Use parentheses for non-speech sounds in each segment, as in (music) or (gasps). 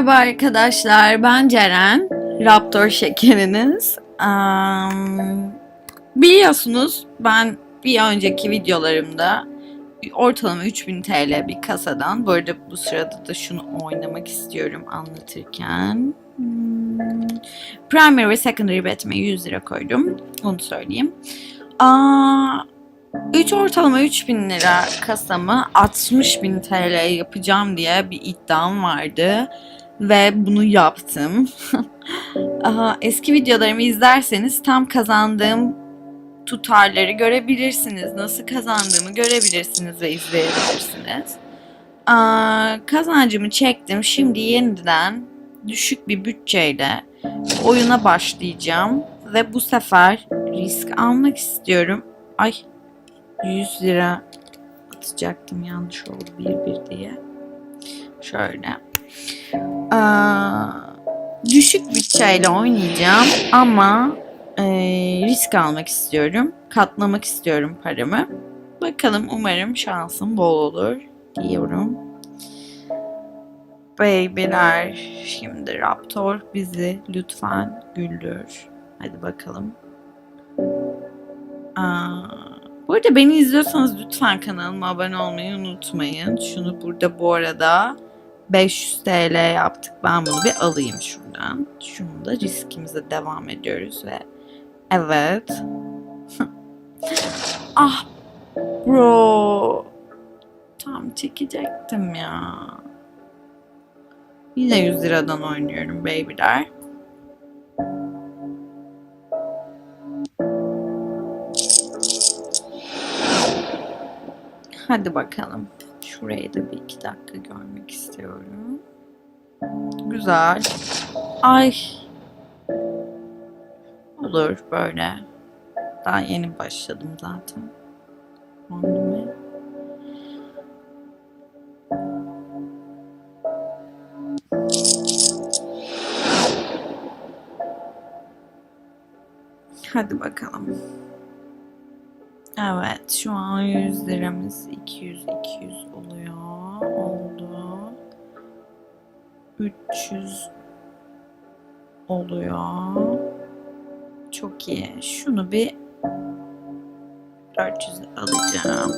Merhaba arkadaşlar, ben Ceren. Raptor şekeriniz. Am, biliyorsunuz ben bir önceki videolarımda ortalama 3000 TL bir kasadan, bu arada bu sırada da şunu oynamak istiyorum anlatırken. Hmm, primary ve secondary betime 100 lira koydum. Onu söyleyeyim. Aa, 3 ortalama 3000 lira kasamı 60 bin TL yapacağım diye bir iddiam vardı. Ve bunu yaptım. (laughs) Aha, eski videolarımı izlerseniz tam kazandığım tutarları görebilirsiniz. Nasıl kazandığımı görebilirsiniz ve izleyebilirsiniz. Aa, kazancımı çektim. Şimdi yeniden düşük bir bütçeyle oyuna başlayacağım. Ve bu sefer risk almak istiyorum. Ay 100 lira atacaktım yanlış oldu bir bir diye. Şöyle. Aa, düşük bütçeyle oynayacağım ama e, risk almak istiyorum. Katlamak istiyorum paramı. Bakalım umarım şansım bol olur diyorum. Babyler şimdi Raptor bizi lütfen güldür. Hadi bakalım. Aa, bu arada beni izliyorsanız lütfen kanalıma abone olmayı unutmayın. Şunu burada bu arada 500 TL yaptık. Ben bunu bir alayım şuradan. Şunu da riskimize devam ediyoruz ve evet. (laughs) ah bro. Tam çekecektim ya. Yine 100 liradan oynuyorum babyler. Hadi bakalım. Şurayı da bir iki dakika görmek istiyorum. Güzel. Ay. Olur böyle. Daha yeni başladım zaten. Oynamaya. Hadi bakalım. Evet, şu an 100 liramız 200 200 oluyor. Oldu. 300 oluyor. Çok iyi. Şunu bir 400 alacağım.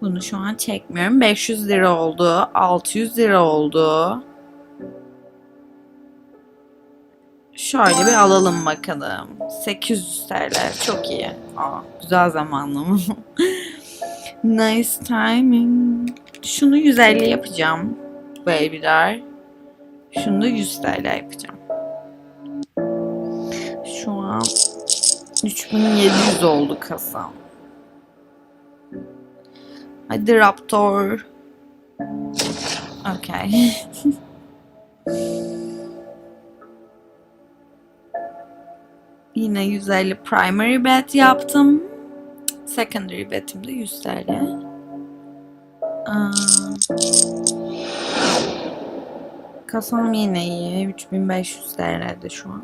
Bunu şu an çekmiyorum. 500 lira oldu. 600 lira oldu. Şöyle bir alalım bakalım. 800 TL. Çok iyi. Aa, güzel zamanlama. (laughs) nice timing. Şunu 150 yapacağım. Babyler. Şunu da 100 TL yapacağım. Şu an 3700 oldu kasam. Hadi Raptor. Okay. (laughs) Yine 150 primary bet yaptım. Secondary betim de 100 TL. Kasam yine iyi. 3500 TL'de şu an.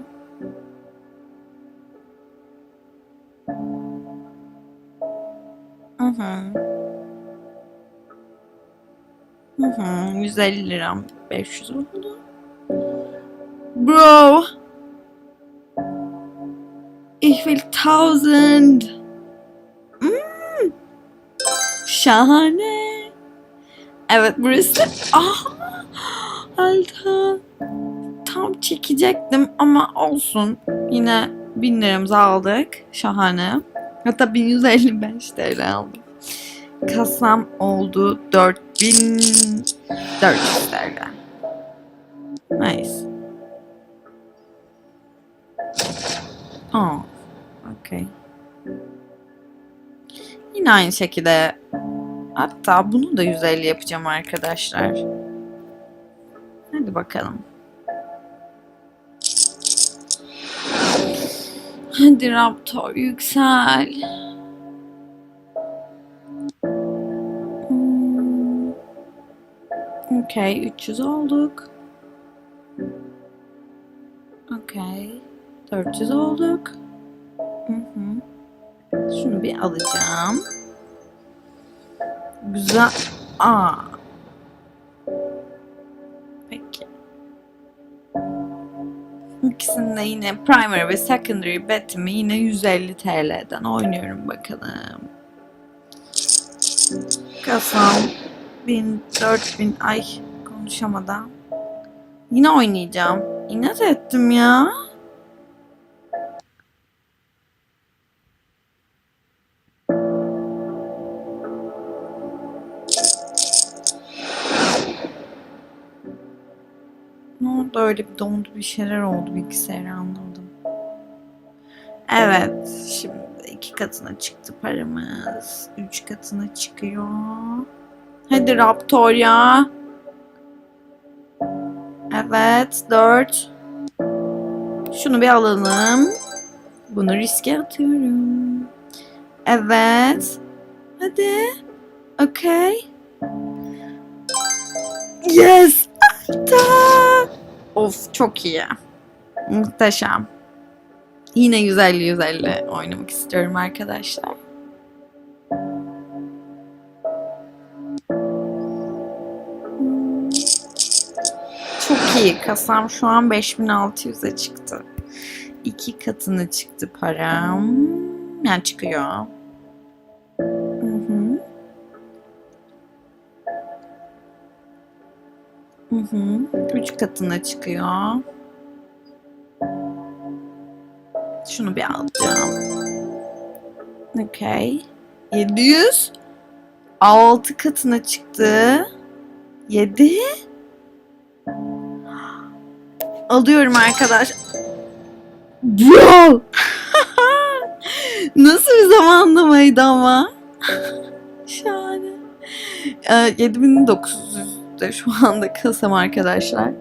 Hı hı. Hı hı. 150 liram 500 oldu. Bro. Ich will 1000. Hmm. Şahane. Evet burası. Ah. Alta. Tam çekecektim ama olsun. Yine 1000 liramızı aldık. Şahane. Hatta 1155 TL aldım. Kasam oldu 4400 TL. Nice. Oh, okay. Yine aynı şekilde hatta bunu da 150 yapacağım arkadaşlar. Hadi bakalım. Hadi Raptor yüksel. Hmm. Okey 300 olduk. Okey. 400 olduk. Şunu bir alacağım. Güzel. Aa. Peki. İkisinde yine primary ve secondary betimi yine 150 TL'den oynuyorum bakalım. Kasam 1000, 4000 ay konuşamadan. Yine oynayacağım. İnat ettim ya. Oldu öyle bir dondu bir şeyler oldu bilgisayarı anladım. Evet şimdi iki katına çıktı paramız. Üç katına çıkıyor. Hadi Raptor ya. Evet dört. Şunu bir alalım. Bunu riske atıyorum. Evet. Hadi. Okay. Yes. Ta. Of çok iyi. Muhteşem. Yine 150 150 oynamak istiyorum arkadaşlar. Çok iyi. Kasam şu an 5600'e çıktı. İki katına çıktı param. Yani çıkıyor. Hı. Üç katına çıkıyor. Şunu bir alacağım. Okay. 700. Altı katına çıktı. 7. Alıyorum arkadaş. Bro! (laughs) Nasıl bir zamanlamaydı ama? (laughs) Şahane. Ee, 7900'de şu anda kasam arkadaşlar.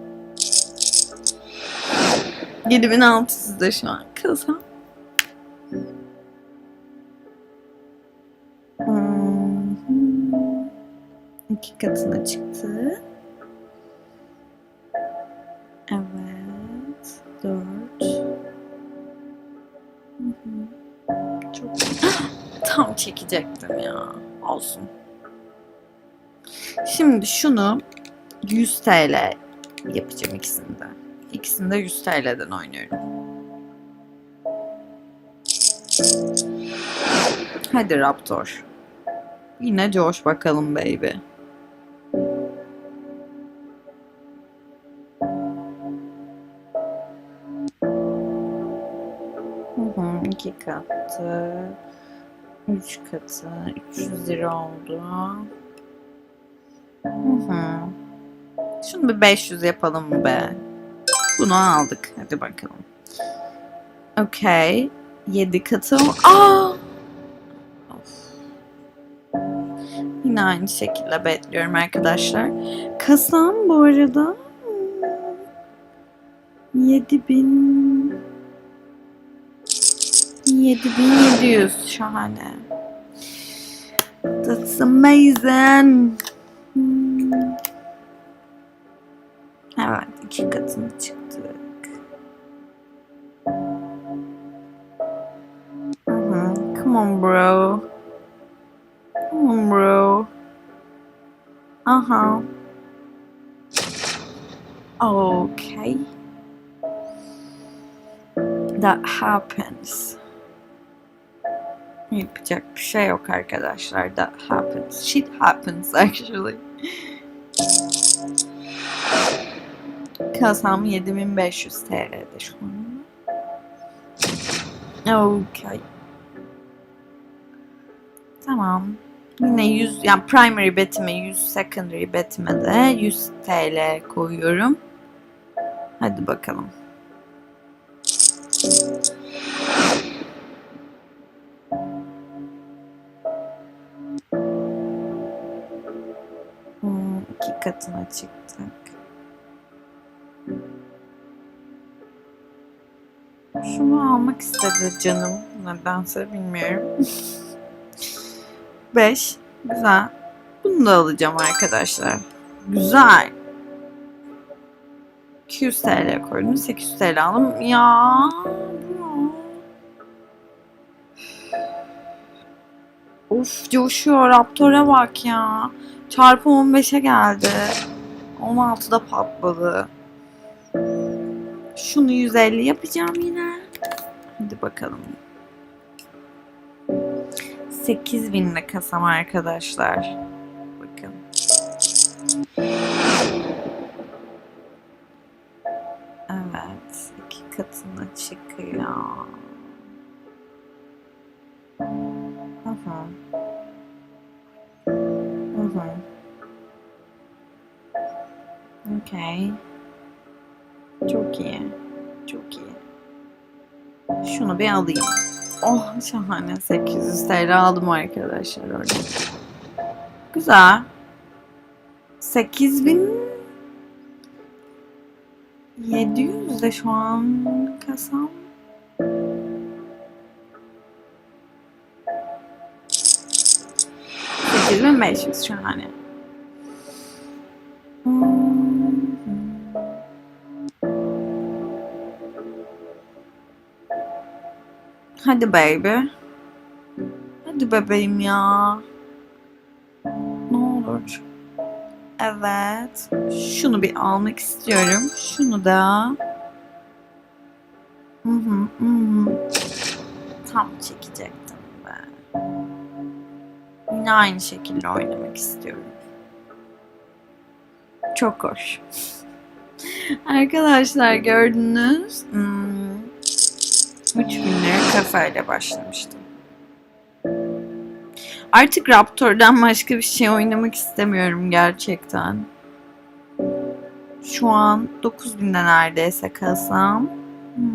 7600'de şu an kasam. Hmm. İki katına çıktı. Evet. Dört. Çok (gasps) tam çekecektim ya. Olsun. Şimdi şunu 100 TL yapacağım ikisinde. İkisini de 100 TL'den oynuyorum. Hadi Raptor. Yine coş bakalım baby. İki katı. Üç katı. 300 lira oldu. Hı hı. Şunu bir 500 yapalım be? Bunu aldık. Hadi bakalım. Okay. 7 katı. Aa! Yine aynı şekilde bekliyorum arkadaşlar. Kasam bu arada 7000 7700 şahane. That's amazing. Come on bro. Come on bro. Aha. Okay. That happens. Yapacak bir şey yok arkadaşlar. That happens. Shit happens actually. Kasam 7500 TL'de şu an. Okay. Tamam. Yine 100 yani primary betime 100 secondary betime de 100 TL koyuyorum. Hadi bakalım. Hmm, iki katına çıktık. Almak istedi canım. Nedense bilmiyorum. (laughs) 5. Güzel. Bunu da alacağım arkadaşlar. Güzel. 200 TL koydum. 800 TL aldım. Ya. Of coşuyor. Raptor'a bak ya. Çarpı 15'e geldi. 16'da patladı. Şunu 150 yapacağım yine. Hadi bakalım. 8000 de kasam arkadaşlar. Bakın. Evet. iki katına çıkıyor. Hı hı. Okay. Çok iyi. Çok iyi. Şunu bir alayım. Oh şahane 800 TL aldım arkadaşlar orada. Güzel. 8000 700 de şu an kasam. Sekiz bin şahane. Hmm. Hadi baby. Hadi bebeğim ya. Ne olur. Evet. Şunu bir almak istiyorum. Şunu da. Hı hı, hı. Tam çekecektim ben. Yine aynı şekilde oynamak istiyorum. Çok hoş. (laughs) Arkadaşlar gördünüz. Hmm. 3000 lira kafayla başlamıştım. Artık Raptor'dan başka bir şey oynamak istemiyorum gerçekten. Şu an 9000'de neredeyse kasam. Hmm.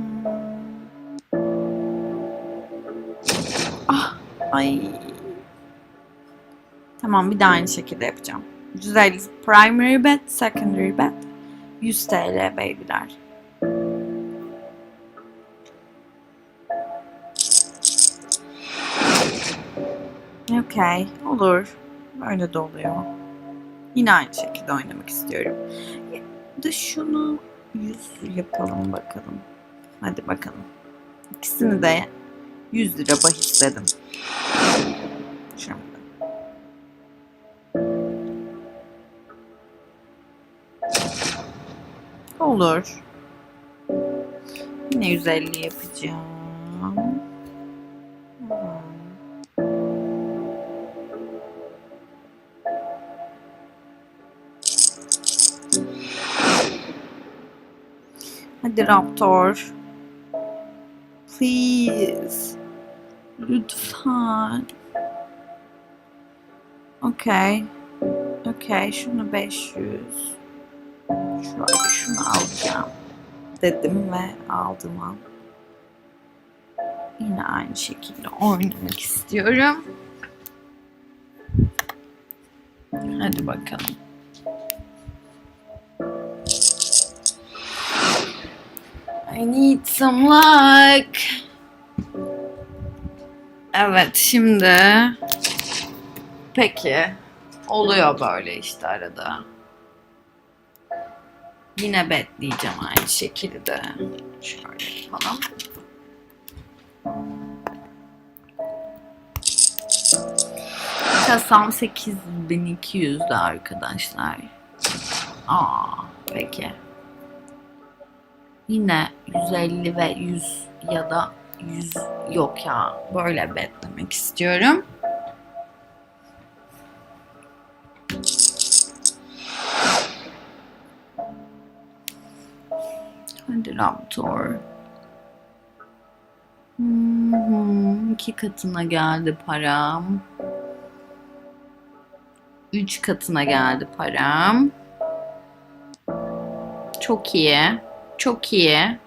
Ah, ay. Tamam bir daha aynı şekilde yapacağım. 150 primary bet, secondary bet. 100 TL babyler. Okey, olur. Öyle de oluyor. Yine aynı şekilde oynamak istiyorum. Da şunu 100 yapalım bakalım. Hadi bakalım. İkisini de 100 lira bahisledim. Şimdi. Olur. Yine 150 yapacağım. Hadi Raptor. Please. Lütfen. Okay. Okay, şunu 500. Şöyle şunu alacağım. Dedim ve aldım al. Yine aynı şekilde oynamak istiyorum. Hadi bakalım. I need some luck. Evet şimdi peki oluyor böyle işte arada. Yine betleyeceğim aynı şekilde. Şöyle yapalım. Kasam 8200'de arkadaşlar. Aa, peki. Yine 150 ve 100 ya da 100 yok ya. Böyle betlemek istiyorum. Hadi Raptor. Hı, iki katına geldi param. Üç katına geldi param. Çok iyi. Çok iyi.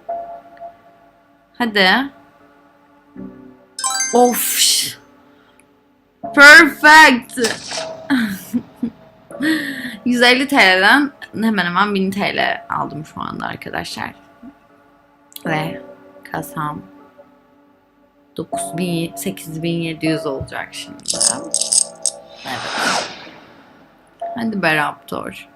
Hadi. Of. Perfect. (laughs) 150 TL'den hemen hemen 1000 TL aldım şu anda arkadaşlar. Ve kasam 9000 8700 olacak şimdi. Evet. Hadi be Raptor.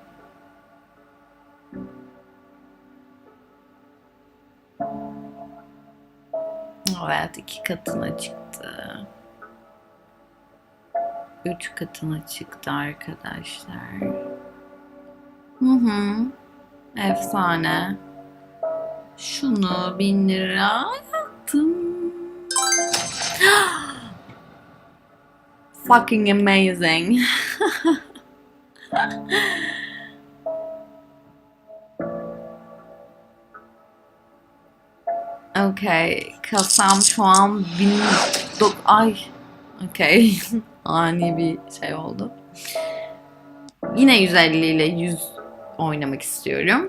Evet iki katına çıktı. Üç katına çıktı arkadaşlar. Hı hı. Efsane. Şunu bin lira yaptım. (gasps) Fucking amazing. (laughs) Okay, kasam şu an bin dok ay. Okay. (laughs) Ani bir şey oldu. Yine 150 ile 100 oynamak istiyorum.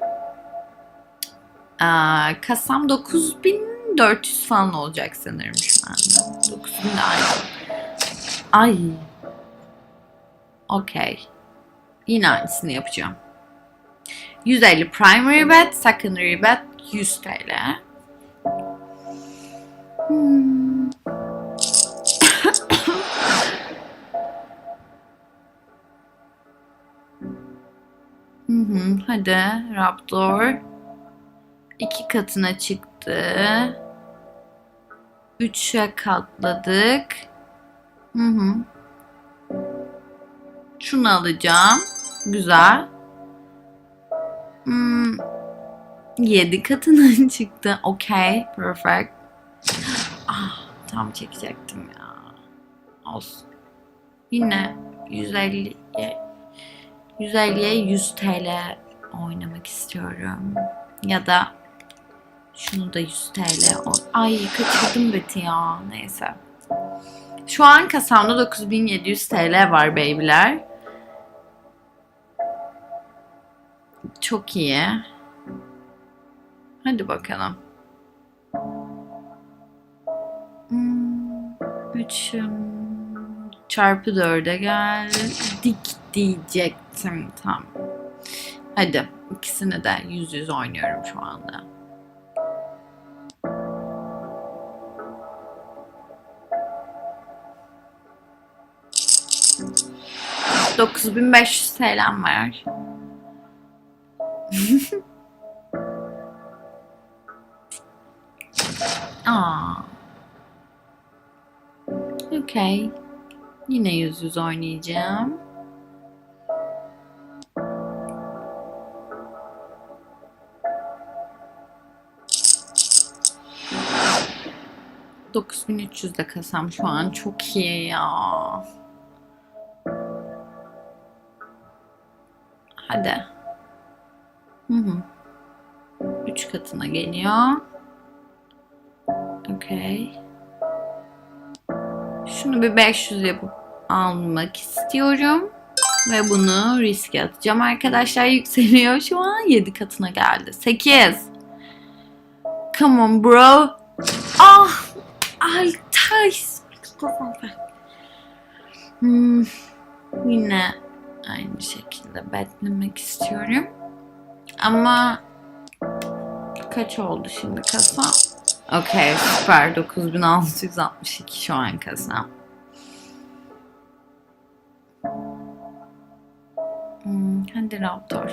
Aa, kasam 9400 falan olacak sanırım şu anda. 9000 de aynı. Ay. Okay. Yine aynısını yapacağım. 150 primary bet, secondary bet 100 TL. Hmm. Hadi Raptor. İki katına çıktı. Üçe katladık. Hı hı. Şunu alacağım. Güzel. Hmm. Yedi katına (laughs) çıktı. Okay. Perfect. Tam çekecektim ya. Olsun. Yine 150'ye 150'ye 100 TL oynamak istiyorum. Ya da şunu da 100 TL. Ay kaçırdım beti ya. Neyse. Şu an kasamda 9700 TL var beybiler. Çok iyi. Hadi bakalım. 3 çarpı 4'e geldik diyecektim tam. Hadi ikisini de yüz yüz oynuyorum şu anda. Dokuz bin beş yüz TL'm var. (laughs) Aa. Okay. Yine yüz yüz oynayacağım. ...9300'de kasam şu an çok iyi ya. Hadi. Hı hı. Üç katına geliyor. Okay. Şunu bir 500 yapıp almak istiyorum. Ve bunu riske atacağım. Arkadaşlar (laughs) yükseliyor. Şu an 7 katına geldi. 8. Come on bro. Ah. Ay ters. Hmm. Yine aynı şekilde betlemek istiyorum. Ama kaç oldu şimdi kasa? Okey süper 9662 şu an kasam. Hmm, hadi Raptor.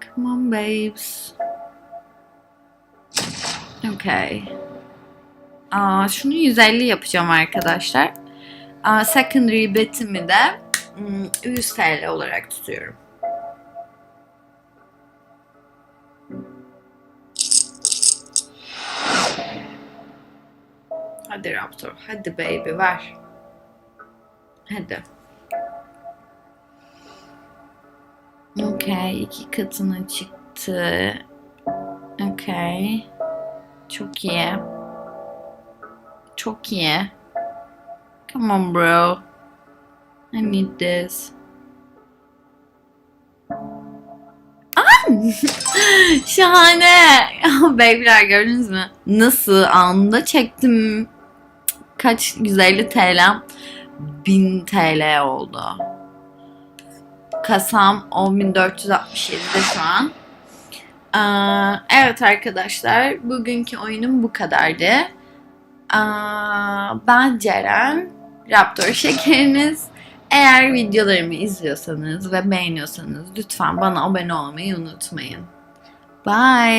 Come on babes. Okay. Aa, şunu 150 yapacağım arkadaşlar. Aa, secondary betimi de hmm, 100 TL olarak tutuyorum. Hadi Raptor, hadi baby ver. Hadi. Okay, iki katına çıktı. Okay. Çok iyi. Çok iyi. Come on bro. I need this. (laughs) Şahane. (laughs) Babyler gördünüz mü? Nasıl anında çektim. Kaç 150 TL 1000 TL oldu. Kasam 10.467'de şu an. Aa, evet arkadaşlar bugünkü oyunum bu kadardı. Aa, ben Ceren, Raptor şekeriniz. Eğer videolarımı izliyorsanız ve beğeniyorsanız lütfen bana abone olmayı unutmayın. Bye.